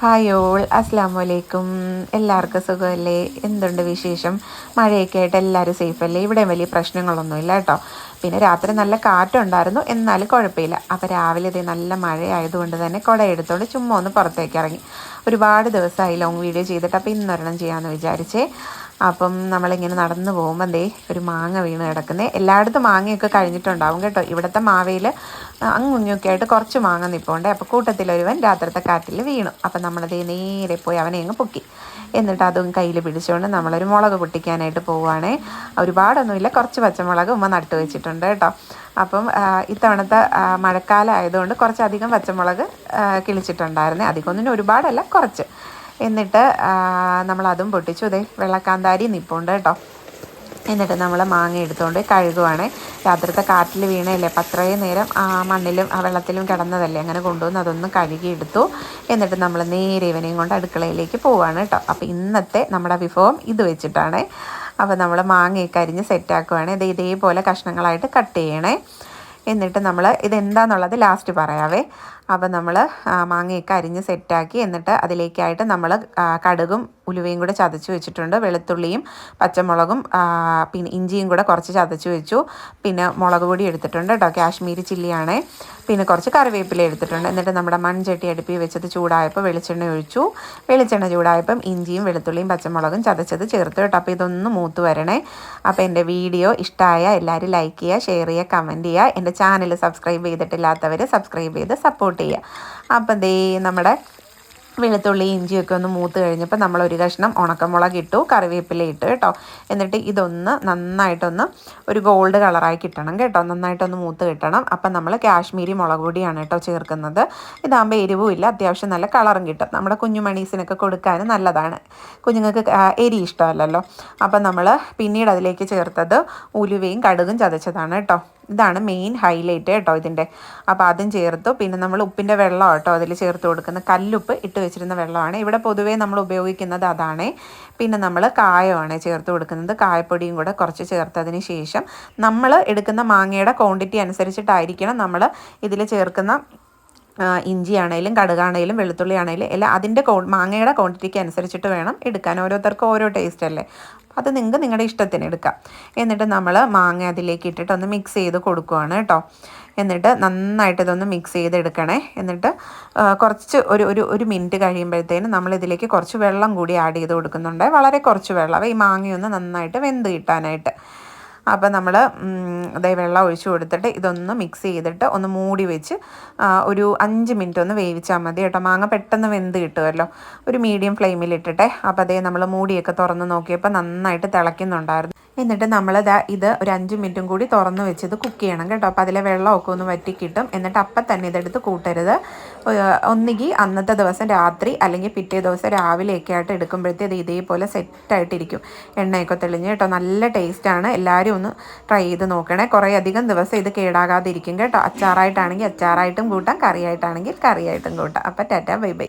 Hi all അസ്സാം വലൈക്കും എല്ലാവർക്കും സുഖമല്ലേ? എന്തുണ്ട് വിശേഷം? മഴയൊക്കെ ആയിട്ട് എല്ലാവരും സേഫ് അല്ലേ? ഇവിടെ വലിയ പ്രശ്നങ്ങളൊന്നുമില്ല കേട്ടോ. പിന്നെ രാത്രി നല്ല കാറ്റുണ്ടായിരുന്നു എന്നാലും കുഴപ്പമില്ല. അപ്പോൾ രാവിലെ ഇതേ നല്ല മഴയായതുകൊണ്ട് തന്നെ കുട എടുത്തുകൊണ്ട് ചുമ്മാ ഒന്ന് പുറത്തേക്ക് ഇറങ്ങി. ഒരുപാട് ദിവസമായി ലോങ് വീഡിയോ ചെയ്തിട്ട് അപ്പോൾ ഇന്നൊരെണ്ണം ചെയ്യാമെന്ന് വിചാരിച്ചേ. അപ്പം നമ്മളിങ്ങനെ നടന്നു പോകുമ്പോൾ ദേ ഒരു മാങ്ങ വീണ് കിടക്കുന്നത് എല്ലായിടത്തും മാങ്ങയൊക്കെ കഴിഞ്ഞിട്ടുണ്ടാവും കേട്ടോ. ഇവിടുത്തെ മാവയിൽ അങ്ങുങ്ങൊക്കെ ആയിട്ട് കുറച്ച് മാങ്ങ നിൽപ്പുണ്ട് അപ്പോൾ കൂട്ടത്തിലൊരുവൻ രാത്രിത്തെ കാറ്റിൽ വീണു. അപ്പം നമ്മളത് നേരെ പോയി അവനെ അങ്ങ് പൊക്കി. എന്നിട്ട് അതും കയ്യിൽ പിടിച്ചുകൊണ്ട് നമ്മളൊരു മുളക് പൊട്ടിക്കാനായിട്ട് പോവുകയാണേ ഒരുപാടൊന്നുമില്ല. കുറച്ച് പച്ചമുളക് ഉമ്മ നട്ടു വെച്ചിട്ടുണ്ട് കേട്ടോ. അപ്പം ഇത്തവണത്തെ മഴക്കാലം ആയതുകൊണ്ട് കുറച്ചധികം പച്ചമുളക് കിളിച്ചിട്ടുണ്ടായിരുന്നേ. അധികമൊന്നും ഒരുപാടല്ല കുറച്ച്. എന്നിട്ട് നമ്മൾ അതും പൊട്ടിച്ചു. അതെ വെള്ളക്കാന്താരി നിപ്പുണ്ട് കേട്ടോ. എന്നിട്ട് നമ്മൾ മാങ്ങ എടുത്തുകൊണ്ട് കഴുകുവാണ്. രാത്രിത്തെ കാറ്റിൽ വീണല്ലേ അപ്പം അത്രയും നേരം ആ മണ്ണിലും ആ വെള്ളത്തിലും കിടന്നതല്ലേ. അങ്ങനെ കൊണ്ടുവന്ന് അതൊന്ന് കഴുകിയെടുത്തു എന്നിട്ട് നമ്മൾ നേരെ ഇവനെയും കൊണ്ട് അടുക്കളയിലേക്ക് പോവുകയാണ് കേട്ടോ. അപ്പോൾ ഇന്നത്തെ നമ്മുടെ വിഭവം ഇത് വെച്ചിട്ടാണ്. അപ്പോൾ നമ്മൾ മാങ്ങയൊക്കെ അരിഞ്ഞ് സെറ്റാക്കുവാണ് ഇത് ഇതേപോലെ കഷ്ണങ്ങളായിട്ട് കട്ട് ചെയ്യണേ. എന്നിട്ട് നമ്മൾ ഇതെന്താന്നുള്ളത് ലാസ്റ്റ് പറയാവേ. അപ്പോൾ നമ്മൾ മാങ്ങയൊക്കെ അരിഞ്ഞ് സെറ്റാക്കി എന്നിട്ട് അതിലേക്കായിട്ട് നമ്മൾ കടുകും ഉലുവയും കൂടെ ചതച്ച് വെച്ചിട്ടുണ്ട്. വെളുത്തുള്ളിയും പച്ചമുളകും പിന്നെ ഇഞ്ചിയും കൂടെ കുറച്ച് ചതച്ച് വെച്ചു. പിന്നെ മുളക് പൊടി എടുത്തിട്ടുണ്ട് കേട്ടോ. കാശ്മീരി ചില്ലിയാണ്. പിന്നെ കുറച്ച് കറിവേപ്പില എടുത്തിട്ടുണ്ട്. എന്നിട്ട് നമ്മുടെ മൺചട്ടി അടുപ്പി വെച്ചത് ചൂടായപ്പോൾ വെളിച്ചെണ്ണ ഒഴിച്ചു. വെളിച്ചെണ്ണ ചൂടായപ്പം ഇഞ്ചിയും വെളുത്തുള്ളിയും പച്ചമുളകും ചതച്ചത് ചേർത്ത് കേട്ടോ. അപ്പോൾ ഇതൊന്ന് മൂത്ത് വരണേ. അപ്പോൾ എന്റെ വീഡിയോ ഇഷ്ടമായ എല്ലാവരും ലൈക്ക് ചെയ്യുക ഷെയർ ചെയ്യുക കമന്റ് ചെയ്യുക. എന്റെ ചാനൽ സബ്സ്ക്രൈബ് ചെയ്തിട്ടില്ലാത്തവർ സബ്സ്ക്രൈബ് ചെയ്ത് സപ്പോർട്ട് ചെയ്യുക. അപ്പോൾ ദേ നമ്മുടെ വെളുത്തുള്ളി ഇഞ്ചിയൊക്കെ ഒന്ന് മൂത്ത് കഴിഞ്ഞപ്പോൾ നമ്മൾ ഒരു കഷ്ണം ഉണക്കമുളക് ഇട്ടു കറിവേപ്പില ഇട്ട് കേട്ടോ. എന്നിട്ട് ഇതൊന്ന് നന്നായിട്ടൊന്ന് ഒരു ഗോൾഡ് കളറായി കിട്ടണം കേട്ടോ. നന്നായിട്ടൊന്ന് മൂത്ത് കിട്ടണം. അപ്പം നമ്മൾ കാശ്മീരി മുളക് പൊടിയാണ് കേട്ടോ ചേർക്കുന്നത്. ഇതാകുമ്പോൾ എരിവും ഇല്ല അത്യാവശ്യം നല്ല കളറും കിട്ടും. നമ്മുടെ കുഞ്ഞുമണീസിനൊക്കെ കൊടുക്കാൻ നല്ലതാണ്. കുഞ്ഞുങ്ങൾക്ക് എരി ഇഷ്ടമല്ലല്ലോ. അപ്പം നമ്മൾ പിന്നീട് അതിലേക്ക് ചേർത്തത് ഉലുവയും കടുകും ചതച്ചതാണ് കേട്ടോ. ഇതാണ് മെയിൻ ഹൈലൈറ്റ് കേട്ടോ ഇതിന്റെ. അപ്പോൾ അതും ചേർത്തു. പിന്നെ നമ്മൾ ഉപ്പിന്റെ വെള്ളം കേട്ടോ അതിൽ ചേർത്ത് കൊടുക്കുന്ന കല്ലുപ്പ് ഇട്ട് വെച്ചിരുന്ന വെള്ളമാണ്. ഇവിടെ പൊതുവേ നമ്മൾ ഉപയോഗിക്കുന്നത് അതാണ്. പിന്നെ നമ്മൾ കായമാണ് ചേർത്ത് കൊടുക്കുന്നത്. കായപ്പൊടിയും കൂടെ കുറച്ച് ചേർത്തതിന് ശേഷം നമ്മൾ എടുക്കുന്ന മാങ്ങയുടെ ക്വാണ്ടിറ്റി അനുസരിച്ചിട്ടായിരിക്കണം നമ്മൾ ഇതിൽ ചേർക്കുന്ന ഇഞ്ചി ആണെങ്കിലും കടുകാണെങ്കിലും വെളുത്തുള്ളി ആണെങ്കിലും എല്ലാം അതിന്റെ കോ മാങ്ങയുടെ ക്വാണ്ടിറ്റിക്ക് അനുസരിച്ചിട്ട് വേണം എടുക്കാൻ. ഓരോരുത്തർക്കും ഓരോ ടേസ്റ്റ് അല്ലേ? അത് നിങ്ങൾക്ക് നിങ്ങളുടെ ഇഷ്ടത്തിന് എടുക്കാം. എന്നിട്ട് നമ്മൾ മാങ്ങ അതിലേക്ക് ഇട്ടിട്ട് ഒന്ന് മിക്സ് ചെയ്ത് കൊടുക്കുവാണ് കേട്ടോ. എന്നിട്ട് നന്നായിട്ട് ഇതൊന്ന് മിക്സ് ചെയ്തെടുക്കണേ. എന്നിട്ട് കുറച്ച് ഒരു ഒരു ഒരു മിനിറ്റ് കഴിയുമ്പോഴത്തേനും നമ്മളിതിലേക്ക് കുറച്ച് വെള്ളം കൂടി ആഡ് ചെയ്ത് കൊടുക്കുന്നുണ്ട്. വളരെ കുറച്ച് വെള്ളം. ഈ മാങ്ങയൊന്ന് നന്നായിട്ട് വെന്ത് കിട്ടാനായിട്ട്. അപ്പോൾ നമ്മൾ അതായത് വെള്ളം ഒഴിച്ച് കൊടുത്തിട്ട് ഇതൊന്ന് മിക്സ് ചെയ്തിട്ട് ഒന്ന് മൂടി വെച്ച് ഒരു അഞ്ച് മിനിറ്റ് ഒന്ന് വേവിച്ചാൽ മതി കേട്ടോ. മാങ്ങ പെട്ടെന്ന് വെന്ത് കിട്ടുമല്ലോ. ഒരു മീഡിയം ഫ്ലെയിമിൽ ഇട്ടിട്ടെ. അപ്പോൾ അതേ നമ്മൾ മൂടിയൊക്കെ തുറന്ന് നോക്കിയപ്പോൾ നന്നായിട്ട് തിളയ്ക്കുന്നുണ്ടായിരുന്നു. എന്നിട്ട് നമ്മൾ ഇത് ഒരു അഞ്ച് മിനിറ്റും കൂടി തുറന്ന് വെച്ചത് കുക്ക് ചെയ്യണം കേട്ടോ. അപ്പോൾ അതിലെ വെള്ളമൊക്കെ ഒന്ന് വറ്റി കിട്ടും എന്നിട്ട് അപ്പം തന്നെ ഇതെടുത്ത് കൂട്ടരുത്. ഒന്നുകിൽ അന്നത്തെ ദിവസം രാത്രി അല്ലെങ്കിൽ പിറ്റേ ദിവസം രാവിലെയൊക്കെ ആയിട്ട് എടുക്കുമ്പോഴത്തേ അത് ഇതേപോലെ സെറ്റായിട്ടിരിക്കും എണ്ണയൊക്കെ തെളിഞ്ഞ് കേട്ടോ. നല്ല ടേസ്റ്റാണ് എല്ലാവരും ഒന്ന് ട്രൈ ചെയ്ത് നോക്കണേ. കുറേ അധികം ദിവസം ഇത് കേടാകാതിരിക്കും കേട്ടോ. അച്ചാറായിട്ടാണെങ്കിൽ അച്ചാറായിട്ടും കൂട്ടാം കറിയായിട്ടാണെങ്കിൽ കറിയായിട്ടും കൂട്ടാം. അപ്പം ടാറ്റ ബൈ ബൈ.